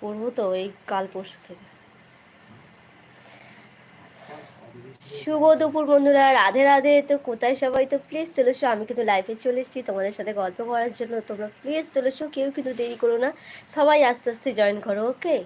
করব তো এই কাল পরশু থেকে। শুভ দুপুর বন্ধুরা, রাধে রাধে। তো কোথায় সবাই? তো প্লিজ চলে এসো। আমি কিন্তু লাইফে চলে এসেছি তোমাদের সাথে গল্প করার জন্য। তোমরা প্লিজ চলে এসো। কেউ কিন্তু দেরি করো না। সবাই আস্তে আস্তে জয়েন করো ওকে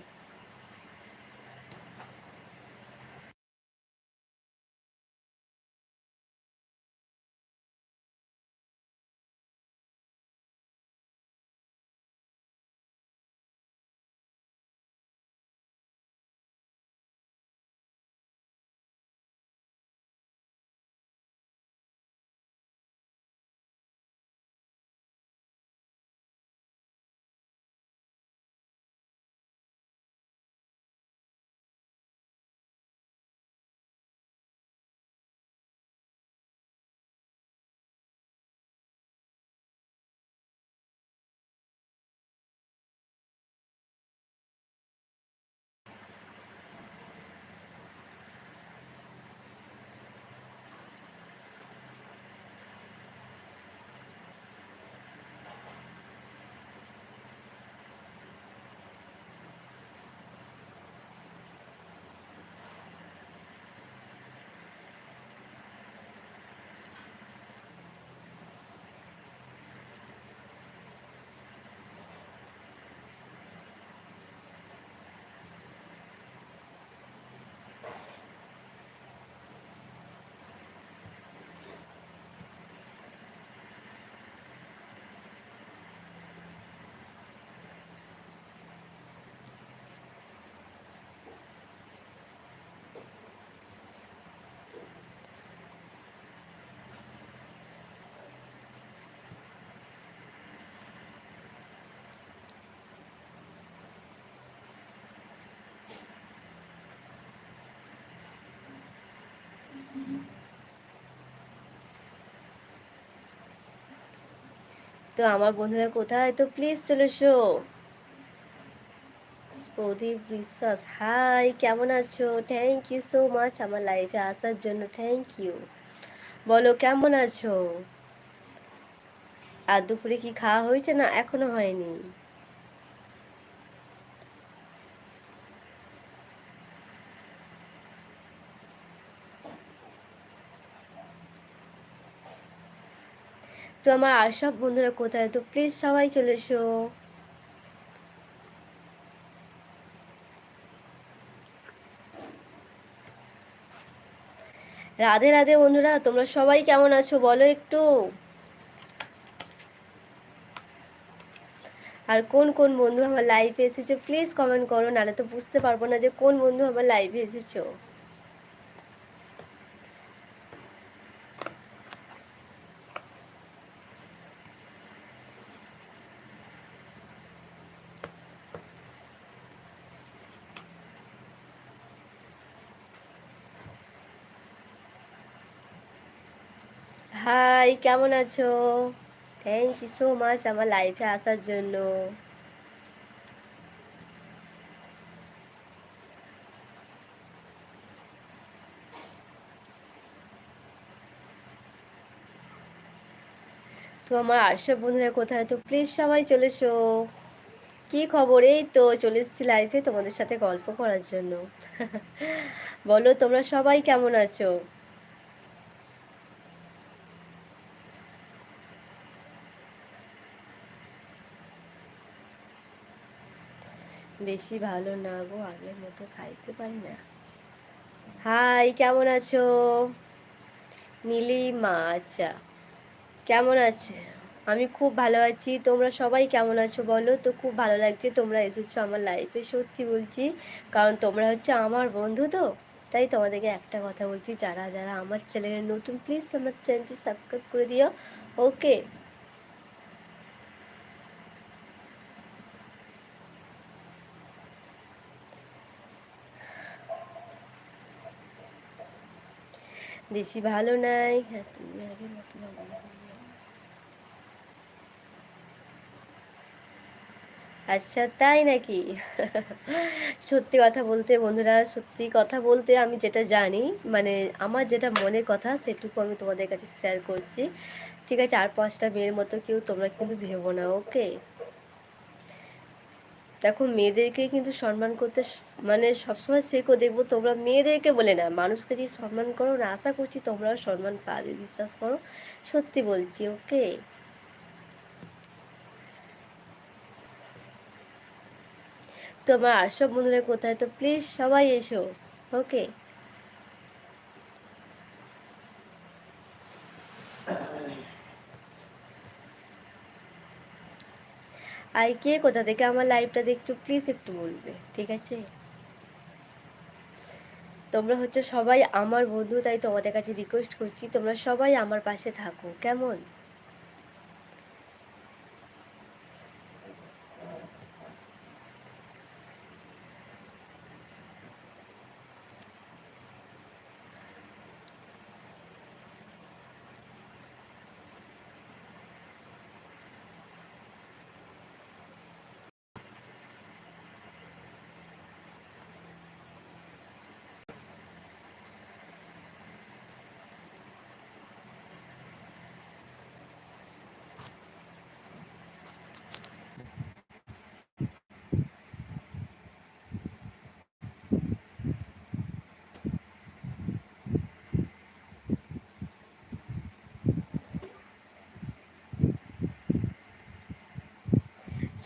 তো আমার বন্ধুরা কোথায়? তো প্লিজ চলে এসো। প্রদীপ বিশ্বাস হাই কেমন আছো? থ্যাংক ইউ সো মাচ আমার লাইফে আসার জন্য থ্যাংক ইউ বলো, কেমন আছো? আর দুপুরে কি খাওয়া হয়েছে না এখনও হয়নি? তো আমার আর সব বন্ধুরা কোথায়? তো প্লিজ সবাই চলে এসো। রাধে রাধে বন্ধুরা, তোমরা সবাই কেমন আছো? বলো একটু। আর কোন কোন বন্ধু আমার লাইভে এসেছ? প্লিজ কমেন্ট করো, নাহলে তো বুঝতে পারব না যে কোন বন্ধু আমার লাইভে এসেছ। হাই, কেমন আছো? থ্যাংক ইউ সো মাচ আমার লাইফে আসার জন্য। তো আমার আরশো বন্ধুরা কোথায়? তো প্লিজ সবাই চলে এসো। কী খবর? এই তো চলে এসেছি লাইফে তোমাদের সাথে গল্প করার জন্য। বলো, তোমরা সবাই কেমন আছো? বেশি ভালো না গো, আগের মতো খাইতে পারি না। হাই, কেমন আছো? নীলিমা আচ্ছা। কেমন আছে? আমি খুব ভালো আছি। তোমরা সবাই কেমন আছো বলো? তো খুব ভালো লাগছে তোমরা এসেছ আমার লাইফে সত্যি বলছি। কারণ তোমরা হচ্ছে আমার বন্ধু তো। তাই তোমাদেরকে একটা কথা বলছি, যারা যারা আমার চ্যানেলে নতুন প্লিজ আমার চ্যানেলটি সাবস্ক্রাইব করে দিও। ওকে বেশি ভালো নাই। হ্যাঁ আচ্ছা তাই নাকি? সত্যি কথা বলতে, বন্ধুরা, সত্যি কথা বলতে আমি যেটা জানি মানে আমার যেটা মনের কথা সেটুকু আমি তোমাদের কাছে শেয়ার করছি। ঠিক আছে, আর পাঁচটা মেয়ের মতো কেউ তোমরা কিন্তু ভেবো না ওকে দেখো, মেয়েদেরকে কিন্তু সম্মান করতে মানে সবসময় শেখো, দেখব তোমরা মেয়েদেরকে বলে না। মানুষকে যদি সম্মান করো না, আশা করছি তোমরাও সম্মান পাবে, বিশ্বাস করো। সত্যি বলছি, ওকে? তোমার আর সব বন্ধুরা কোথায়? তো প্লিজ সবাই এসো, ওকে? আর কে, কোথা থেকে আমার লাইভটা দেখছ প্লিজ একটু বলবে, ঠিক আছে? তোমরা হচ্ছে সবাই আমার বন্ধু, তাই তোমাদের কাছে রিকোয়েস্ট করছি, তোমরা সবাই আমার পাশে থাকো, কেমন?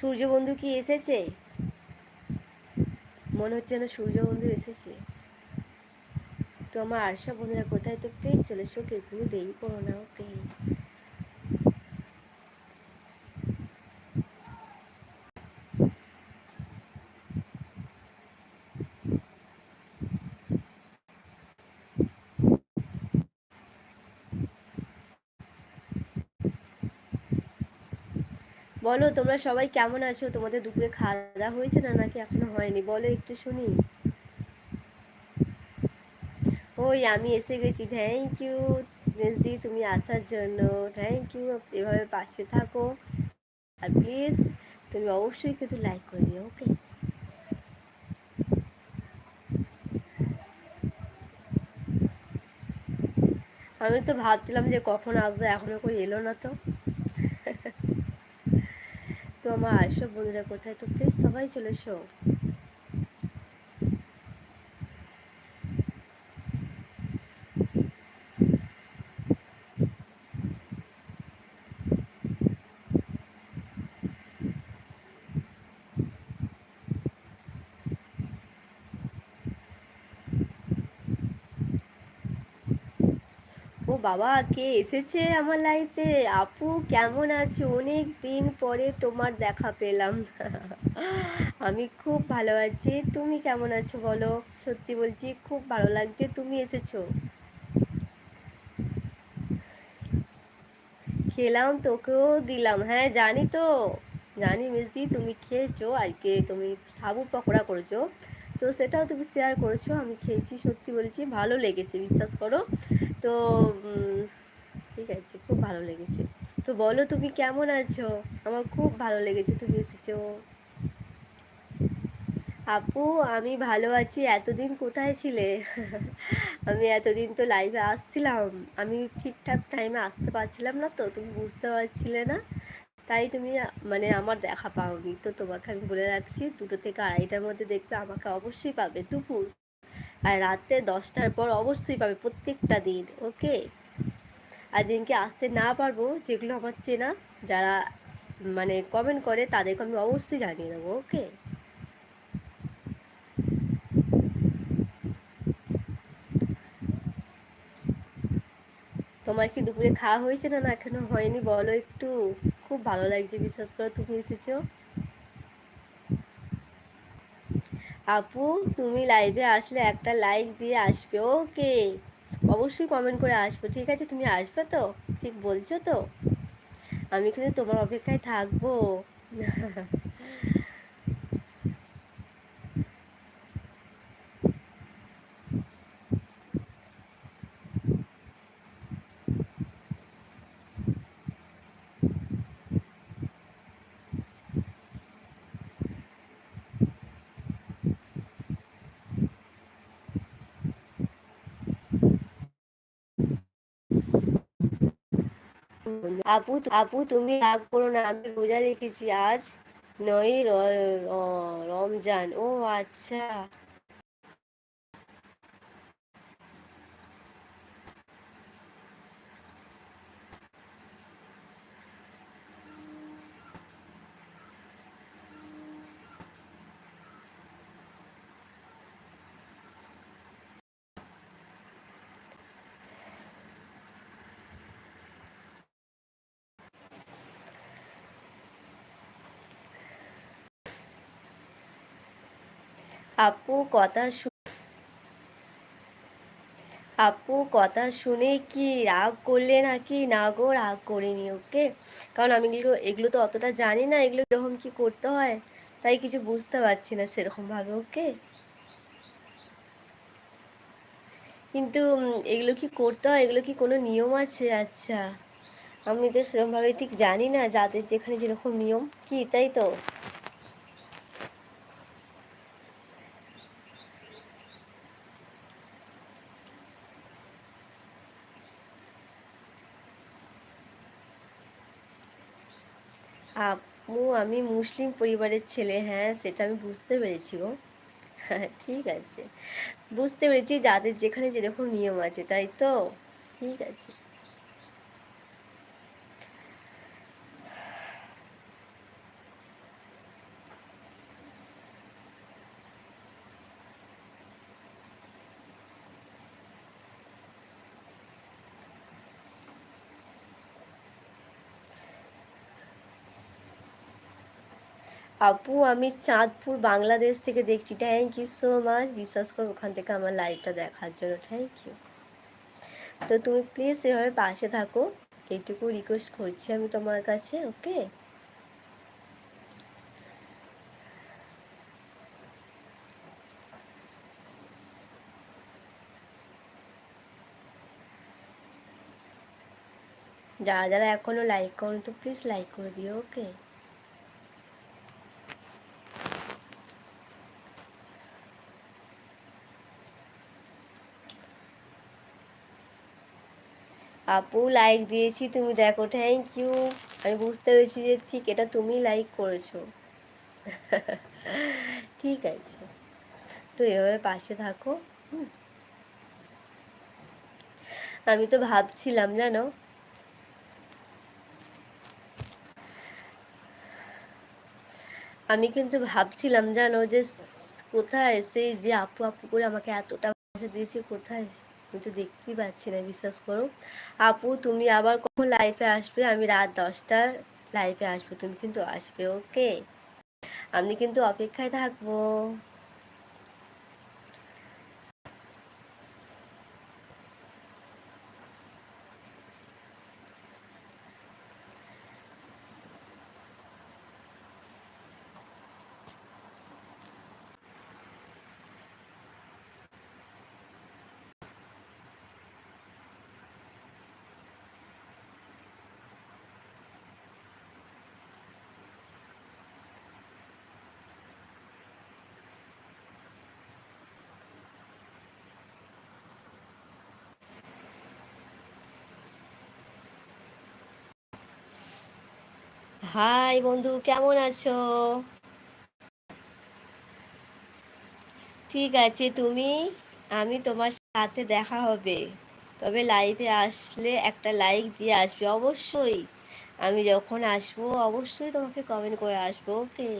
সূর্যবন্ধু কি এসেছে? মনে হচ্ছে না সূর্যবন্ধু এসেছে। তো আমার আশা বন্ধুরা, কোথায় তো প্লিজ চলে এসো কেউ দেরি করো না, ওকে। বলো, তোমরা সবাই কেমন আছো? তোমাদের দুপুরে খাওয়া দাওয়া হয়েছে না, নাকি এখনও হয়নি? বলো একটু শুনি। ওই আমি এসে গেছি থ্যাংক ইউ মেসদি তুমি আসার জন্য। থ্যাংক ইউ এভাবে পাশে থাকো। আর প্লিজ তুমি অবশ্যই কিন্তু লাইক করে দিও ওকে আমি তো ভাবছিলাম যে কখন আসবে, এখনও কই এলো না তো। তো আমার আইসব বন্ধুরা কোথায়? তো প্লিজ সবাই চলে এসো ও বাবা, কে এসেছে আমার লাইফে আপু, কেমন আছো? অনেক দিন পরে তোমার দেখা পেলাম। আমি খুব ভালো আছি। তুমি কেমন আছো বলো? সত্যি বলছি, খুব ভালো লাগছে। তুমি এসেছ? খেলাম, তোকেও দিলাম। হ্যাঁ জানি তো। জানি মিসদি তুমি খেয়েছো আজকে। তুমি সাবু পকোড়া করেছ। তো সেটাও তুমি শেয়ার করেছ, আমি খেয়েছি। সত্যি বলছি, ভালো লেগেছে, বিশ্বাস করো। তো ঠিক আছে, খুব ভালো লেগেছে। তো বলো তুমি কেমন আছো? আমার খুব ভালো লেগেছে তুমি এসেছ। আপু, আমি ভালো আছি। এতদিন কোথায় ছিলে? আমি এতদিন তো লাইভে আসছিলাম। আমি ঠিকঠাক টাইমে আসতে পারছিলাম না তো, তুমি বুঝতে পারছিলে না। তাই তুমি মানে আমার দেখা পাওনি। তো তোমাকে আমি বলে রাখছি, দুটো থেকে আড়াইটার মধ্যে দেখবে আমাকে অবশ্যই পাবে। দুপুর আর রাত্রে দশটার পর অবশ্যই পাবে প্রত্যেকটা দিন, ওকে? আর দিনকে আসতে না পারব যেগুলো আমার চেনা, যারা মানে কমেন্ট করে তাদেরকে আমি অবশ্যই জানিয়ে দেবো, ওকে? তোমার কি দুপুরে খাওয়া হয়েছে না না এখনও হয়নি বলো একটু? খুব ভালো লাগছে, বিশ্বাস করো তুমি এসেছ। আপু, তুমি লাইভে আসলে একটা লাইক দিয়ে আসবে ওকে অবশ্যই কমেন্ট করে আসব, ঠিক আছে? তুমি আসবে তো? ঠিক বলছো তো? আমি কিন্তু তোমার অপেক্ষায় থাকব। আপু আপু তুমি রাগ করো না আমি রোজা রেখেছি আজ নয় রমজান। ও আচ্ছা। আপু কথা আপু কথা শুনে কি রাগ করলে নাকি? না গো, রাগ করিনি ওকে। কারণ আমি এগুলো এগুলো তো অতটা জানি না, এগুলো এরকম কি করতে হয়। তাই কিছু বুঝতে পারছি না সেরকমভাবে, ওকে? কিন্তু এগুলো কি করতে হয়? এগুলো কি কোনো নিয়ম আছে? আচ্ছা। আমি তো সেরকমভাবে ঠিক জানি না, যাদের যেখানে যেরকম নিয়ম। কি, তাই তো? আপু, আমি মুসলিম পরিবারের ছেলে হ্যাঁ সেটা আমি বুঝতে পেরেছি গো। হ্যাঁ ঠিক আছে। বুঝতে পেরেছি যাদের যেখানে যেরকম নিয়ম আছে, তাই তো? ঠিক আছে। আপু, আমি চাঁদপুর, বাংলাদেশ থেকে দেখছি। থ্যাংক ইউ সো মাচ বিশ্বাস করো, ওখান থেকে আমার লাইভটা দেখার জন্য। থ্যাংক ইউ তো তুমি প্লিজ এভাবে পাশে থাকো। এইটুকু রিকোয়েস্ট করছি আমি তোমার কাছে ওকে যারা যারা এখনও লাইক করো তো প্লিজ লাইক করে দিও ওকে আপু লাইক দিয়েছি, তুমি দেখো থ্যাংক ইউ আমি বুঝতে পেরেছি যে ঠিক এটা তুমি লাইক করেছ। ঠিক আছে। তো এভাবে পাশে থাকো আমি তো ভাবছিলাম, জানো? আমি কিন্তু ভাবছিলাম, জানো, যে কোথায় এসে যে আপু আপু করে আমাকে এতটা ভাষা দিয়েছে, কোথায় আমি তো দেখতেই পাচ্ছি না বিশ্বাস করো। আপু, তুমি আবার কখন লাইফে আসবে? আমি রাত দশটার লাইফে আসব, তুমি কিন্তু আসবে ওকে আমি কিন্তু অপেক্ষায় থাকব। হাই বন্ধু, কেমন আছো? ঠিক আছে, তুমি? আমি তোমার সাথে দেখা হবে। তবে লাইভে আসলে একটা লাইক দিয়ে আসবে, অবশ্যই। আমি যখন আসব, অবশ্যই তোমাকে কমেন্ট করে আসব ওকে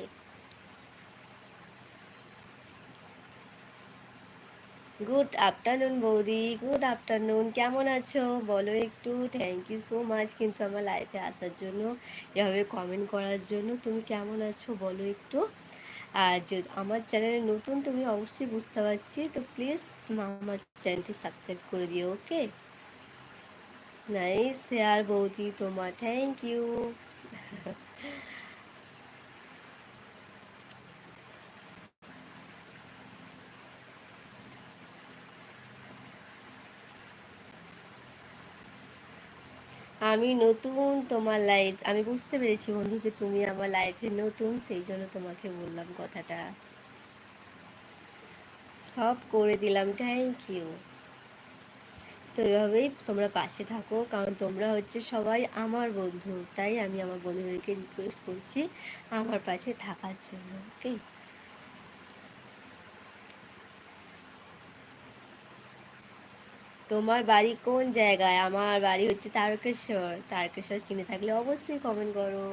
গুড আফটারনুন বৌদি। গুড আফটারনুন কেমন আছো? বলো একটু। থ্যাংক ইউ সো মাচ কিন্তু আমার লাইফে আসার জন্য, এভাবে কমেন্ট করার জন্য। তুমি কেমন আছো? বলো একটু। আর যে আমার চ্যানেলে নতুন, তুমি অবশ্যই বুঝতে পারছি। তো প্লিজ আমার চ্যানেলটি সাবস্ক্রাইব করে দিও ওকে নাইস শেয়ার বৌদি তোমার থ্যাংক ইউ আমি নতুন তোমার লাইফ আমি বুঝতে পেরেছি বন্ধু যে তুমি আমার লাইফে নতুন, সেই জন্য তোমাকে বললাম কথাটা। সব করে দিলাম থ্যাংক ইউ তো এভাবেই তোমরা পাশে থাকো, কারণ তোমরা হচ্ছে সবাই আমার বন্ধু, তাই আমি আমার বন্ধুদেরকে রিকোয়েস্ট করছি আমার পাশে থাকার জন্য ওকে তোমার বাড়ি কোন জায়গায়? আমার বাড়ি হচ্ছে তারকেশ্বর। তারকেশ্বর চিনে থাকলে অবশ্যই কমেন্ট করো।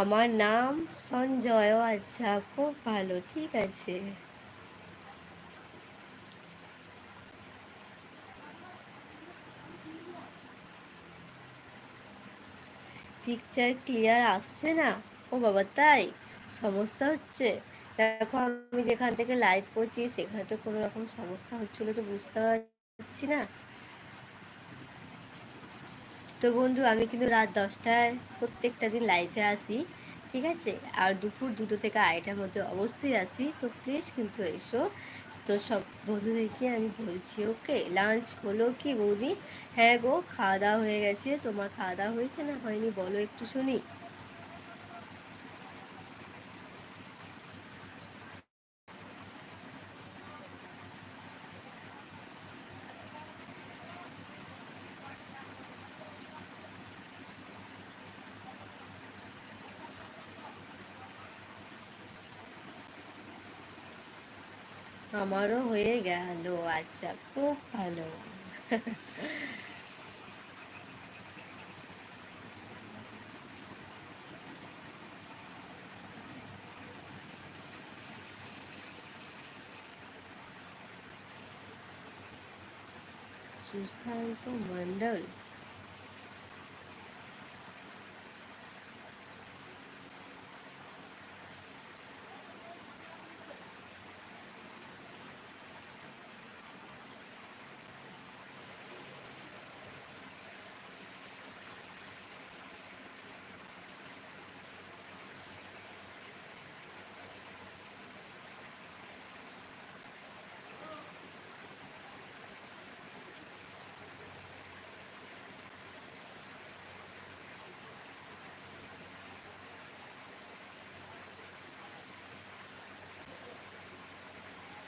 আমার নাম সঞ্জয় আচ্ছা খুব ভালো, ঠিক আছে। পিকচার ক্লিয়ার আসছে না? ও বাবা, তাই? সমস্যা হচ্ছে? দেখো, আমি যেখান থেকে লাইভ করছি, সেখানে তো কোনো রকম সমস্যা হচ্ছিল তো বুঝতে পারছি না। তো বন্ধু, আমি কিন্তু রাত দশটায় প্রত্যেকটা দিন লাইফে আসি ঠিক আছে? আর দুপুর দুটো থেকে আড়াইটার মধ্যে অবশ্যই আসি তো প্লিজ কিন্তু এসো। তো সব বন্ধুদেরকে আমি বলছি ওকে লাঞ্চ হলো কি বৌদি? হ্যাঁ গো, খাওয়া দাওয়া হয়ে গেছে। তোমার খাওয়া দাওয়া হয়েছে না হয়নি? বলো একটু শুনি। আমারও হয়ে গেল আচ্ছা খুব ভালো সুশান্ত মন্ডল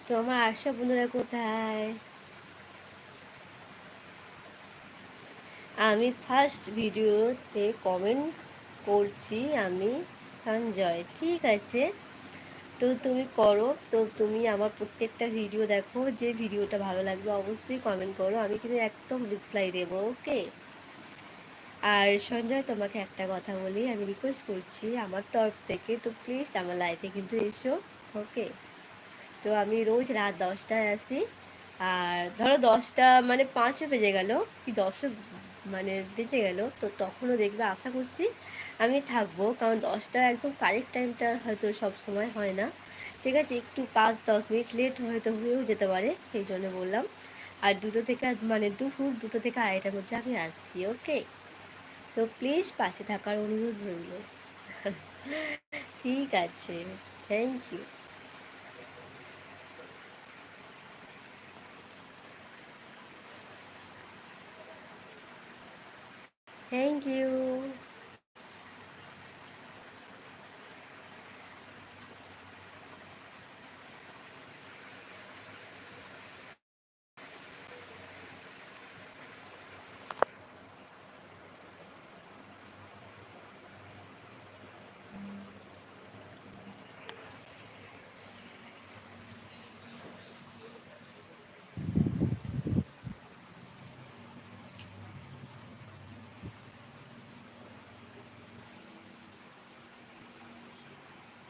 তো আমার আশা বন্ধুরা কোথায়? আমি ফার্স্ট ভিডিওতে কমেন্ট করছি আমি সঞ্জয়, ঠিক আছে? তো তুমি করো, তো তুমি আমার প্রত্যেকটা ভিডিও দেখো, যে ভিডিওটা ভালো লাগবে অবশ্যই কমেন্ট করো, আমি কিন্তু একদম রিপ্লাই দেবো ওকে আর সঞ্জয়, তোমাকে একটা কথা বলি, আমি রিকোয়েস্ট করছি আমার তরফ থেকে, তো প্লিজ আমার লাইফে কিন্তু এসো ওকে তো আমি রোজ রাত দশটায় আসি। আর ধরো দশটা মানে পাঁচও বেজে গেল, কি দশও মানে বেজে গেল, তো তখনও দেখবে আশা করছি আমি থাকব, কারণ দশটা একদম কারেক্ট টাইমটা হয়তো সব সময় হয় না। ঠিক আছে, একটু পাঁচ দশ মিনিট লেট হয়তো হয়েও যেতে পারে, সেই জন্য বললাম। আর দুটো থেকে মানে দুপুর দুটো থেকে আড়াইটার মধ্যে আমি আসছি ওকে তো প্লিজ পাশে থাকার অনুরোধ রইল। ঠিক আছে thank you Thank you.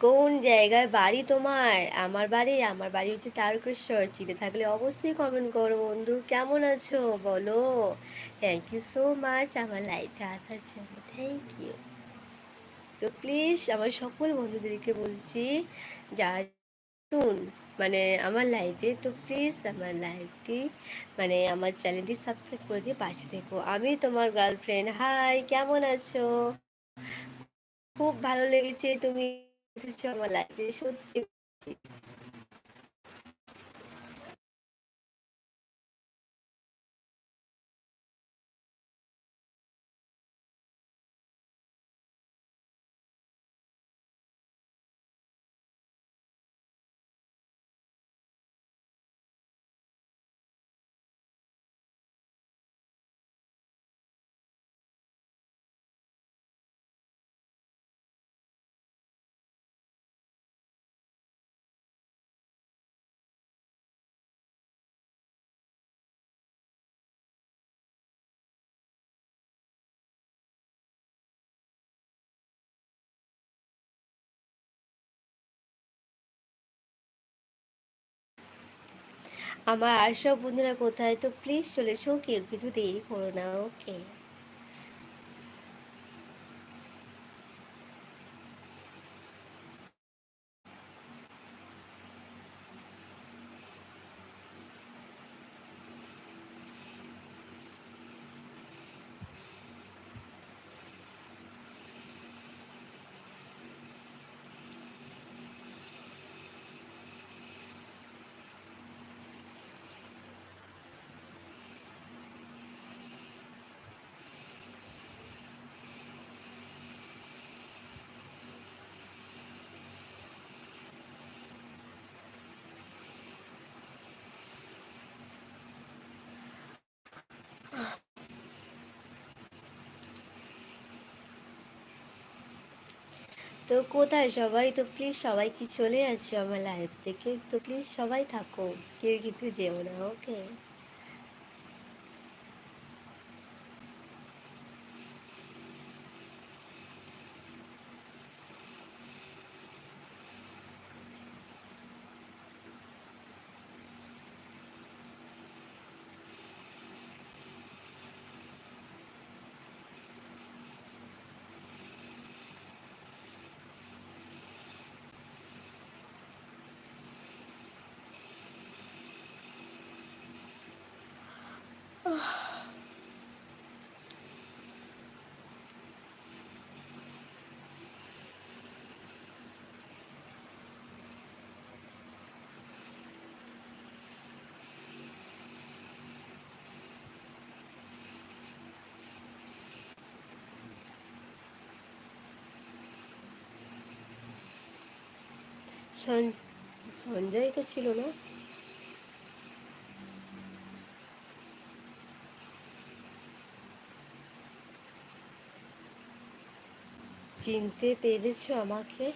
কোন জায়গায় বাড়ি তোমার? আমার বাড়ি আমার বাড়ি হচ্ছে তারকেশ্বর। চিনে থাকলে অবশ্যই কমেন্ট করো বন্ধু। কেমন আছো? বলো। থ্যাংক ইউ সো মাচ আমার লাইফে আসার জন্য। থ্যাংক ইউ তো প্লিজ আমার সকল বন্ধুদেরকে বলছি যা শুন মানে আমার লাইফে তো প্লিজ আমার লাইফটি মানে আমার চ্যানেলটি সাবস্ক্রাইব করে দিয়ে পাশে থেকো। আমি তোমার গার্লফ্রেন্ড হাই কেমন আছো? খুব ভালো লেগেছে তুমি। এসেছ আমার লাইফে সত্যি আমার আর সব বন্ধুরা কোথায়? তো প্লিজ চলে এসো, কেউ কিন্তু দেরি করো না ওকে তো কোথায় সবাই? তো প্লিজ সবাই কি চলে আসছো আমার লাইফ থেকে? তো প্লিজ সবাই থাকো। কেউ কিন্তু যেও না ওকে সঞ্জয় তো ছিল না? চিনতে পেরেছ আমাকে?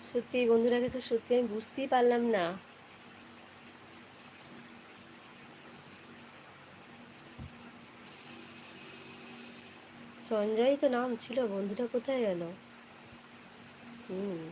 সত্যি বন্ধুরাকে তো সত্যি আমি বুঝতেই পারলাম না। সঞ্জয় তো নাম ছিল, বন্ধুটা কোথায় গেল হুম।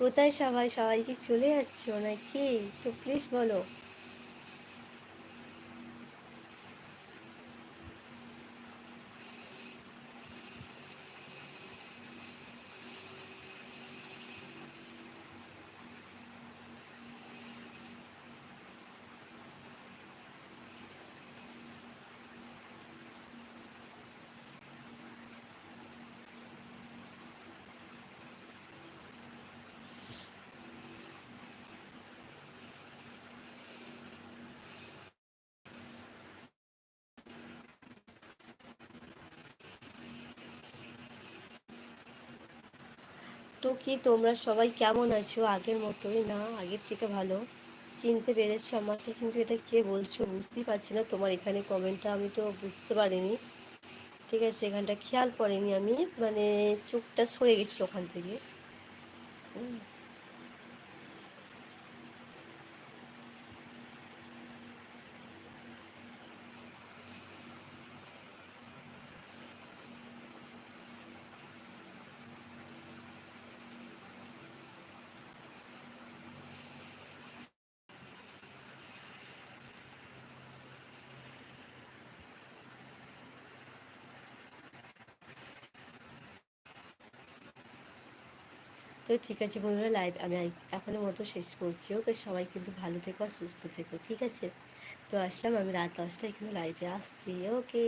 কোথায় সবাই সবাই কি চলে যাচ্ছ নাকি? তো প্লিজ বলো। তো কি তোমরা সবাই কেমন আছো? আগের মতোই না, আগের থেকে ভালো। চিনতে পেরেছ আমাকে, কিন্তু এটা কে বলছো বুঝতেই পারছি না তোমার এখানে কমেন্টটা আমি তো বুঝতে পারিনি। ঠিক আছে, এখানটা খেয়াল করিনি আমি মানে চোখটা সরে গেছিল ওখান থেকে। তো ঠিক আছে বন্ধুরা লাইভ আমি এখনও মতো শেষ করছি। ওকে সবাই কিন্তু ভালো থেকো আর সুস্থ থেকো, ঠিক আছে? তো আসলাম আমি রাত দশটায় কিন্তু লাইভে আসছি। Okay,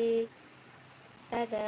tata.